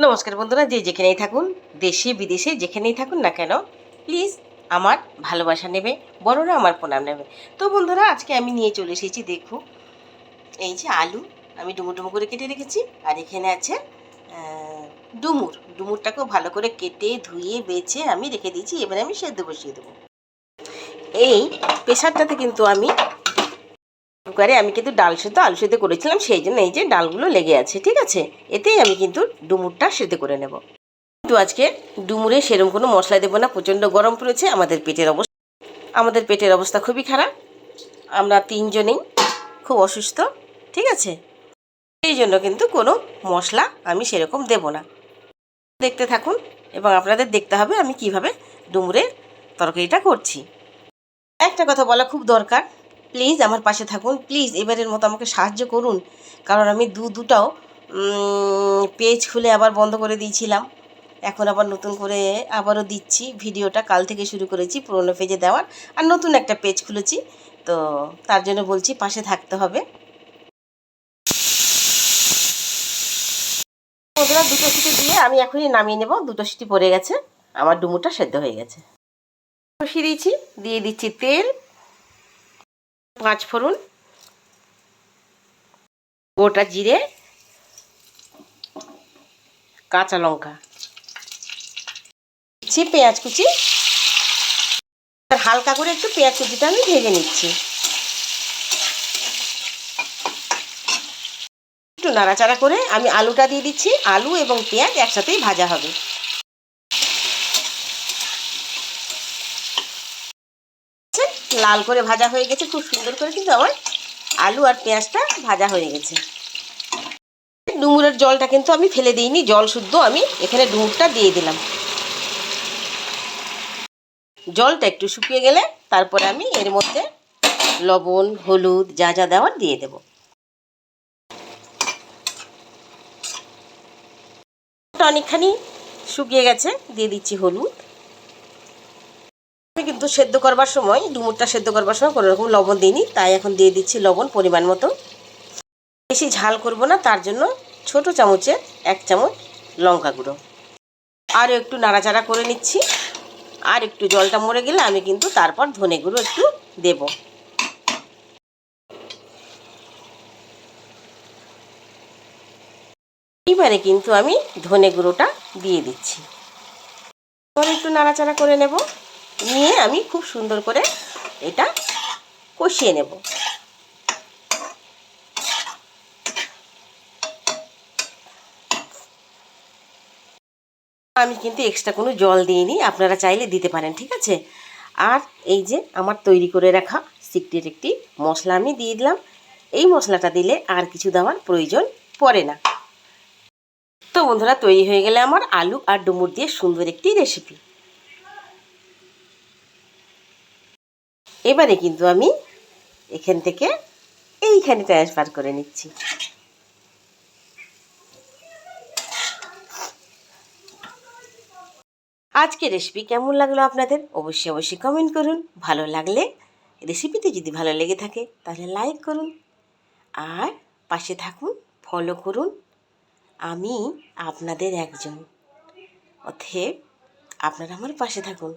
নমস্কার বন্ধুরা, যে যেখানেই থাকুন, দেশে, বিদেশে যেখানেই থাকুন না কেন প্লিজ আমার ভালোবাসা নেবে, বড়রা আমার প্রণাম নেবে। তো বন্ধুরা, আজকে আমি নিয়ে চলে এসেছি, দেখো, এই যে আলু, আমি ডুমো ডুমু করে কেটে রেখেছি, আর এখানে আছে ডুমুর। ডুমুরটাকেও ভালো করে কেটে, ধুয়ে, বেছে আমি রেখে দিয়েছি, এবারে আমি সেদ্ধ বসিয়ে দেবো। এই প্রেশারটাতে কিন্তু আমি কুকারে আমি কিন্তু ডাল সেদ্ধ আলু সেদ্ধ করেছিলাম, সেই জন্য এই যে ডালগুলো লেগে আছে, ঠিক আছে? এতেই আমি কিন্তু ডুমুরটা সেদ্ধ করে নেব। কিন্তু আজকে ডুমুরে সেরম কোনো মশলা দেবো না, প্রচণ্ড গরম পড়েছে, আমাদের পেটের অবস্থা আমাদের পেটের অবস্থা খুবই খারাপ। আমরা তিনজনেই খুব অসুস্থ, ঠিক আছে? সেই জন্য কিন্তু কোনো মশলা আমি সেরকম দেব না। দেখতে থাকুন, এবং আপনাদের দেখতে হবে আমি কীভাবে ডুমুরের তরকারিটা করছি। একটা কথা বলা খুব দরকার প্লিজ আমার পাশে থাকুন। প্লিজ এবারের মতো আমাকে সাহায্য করুন। কারণ আমি দু দুটাও পেজ খুলে আবার বন্ধ করে দিয়েছিলাম। এখন আবার নতুন করে আবারও দিচ্ছি। ভিডিওটা কাল থেকে শুরু করেছি, পুরোনো পেজে দেওয়ার। আর নতুন একটা পেজ খুলেছি। তো তার জন্য বলছি, পাশে থাকতে হবে। বন্ধুরা দুটো সিটি দিয়ে আমি এখনই নামিয়ে নেব। দুটো সিটি পড়ে গেছে। আমার ডুমুরটা সেদ্ধ হয়ে গেছে। বসিয়ে দিয়েছি। দিয়ে দিচ্ছি তেল। পাঁচ ফোড়ন, গোটা জিরে, কাঁচা লঙ্কা, দিচ্ছি পেঁয়াজ কুচি। হালকা করে একটু পেঁয়াজ কুচিটা আমি ভেজে নিচ্ছি। একটু নাড়াচাড়া করে আমি আলুটা দিয়ে দিচ্ছি। আলু এবং পেঁয়াজ একসাথেই ভাজা হবে। লাল করে ভাজা হয়ে গেছে, খুব সুন্দর করে কিন্তু আমার আলু আর পেঁয়াজটা ভাজা হয়ে গেছে। ডুমুরের জলটা কিন্তু আমি ফেলে দিইনি, জল শুদ্ধ আমি এখানে ডুমুরটা দিয়ে দিলাম। জলটা একটু শুকিয়ে গেলে তারপরে আমি এর মধ্যে লবণ, হলুদ যা যা দেওয়ার দিয়ে দেব। অনেকখানি শুকিয়ে গেছে, দিয়ে দিচ্ছি হলুদ। আমি কিন্তু সেদ্ধ করবার সময়, ডুমুরটা সেদ্ধ করবার সময় কোনো রকম লবণ দিইনি, তাই এখন দিয়ে দিচ্ছি লবণ পরিমাণ মতো। বেশি ঝাল করব না, তার জন্য ছোট চামচে এক চামচ লঙ্কা গুঁড়ো। আরও একটু নাড়াচাড়া করে নিচ্ছি। আর একটু জলটা মরে গেলে আমি কিন্তু তারপর ধনে গুঁড়ো একটু দেব। এইবারে কিন্তু আমি ধনে গুঁড়োটা দিয়ে দিচ্ছি। এবার একটু নাড়াচাড়া করে নেব। নিয়ে আমি খুব সুন্দর করে এটা কষিয়ে নেব। আমি কিন্তু এক্সট্রা কোনো জল দিইনি, আপনারা চাইলে দিতে পারেন, ঠিক আছে? আর এই যে আমার তৈরি করে রাখা সিক্রেট একটি মশলা আমি দিয়ে দিলাম। এই মশলাটা দিলে আর কিছু দেওয়ার প্রয়োজন পড়ে না। তো বন্ধুরা, তৈরি হয়ে গেলে আমার আলু আর ডুমুর দিয়ে সুন্দর একটি রেসিপি এবারে কিন্তু আমি এখান থেকে এইখানে ট্রান্সফার করে নিচ্ছি। আজকে রেসিপি কেমন লাগল আপনাদের? অবশ্যই অবশ্যই কমেন্ট করুন। ভালো লাগলে রেসিপিতে যদি ভালো লেগে থাকে, তাহলে লাইক করুন। আর পাশে থাকুন ফলো করুন। আমি আপনাদের একজন। অথেব আপনারা আমার পাশে থাকুন।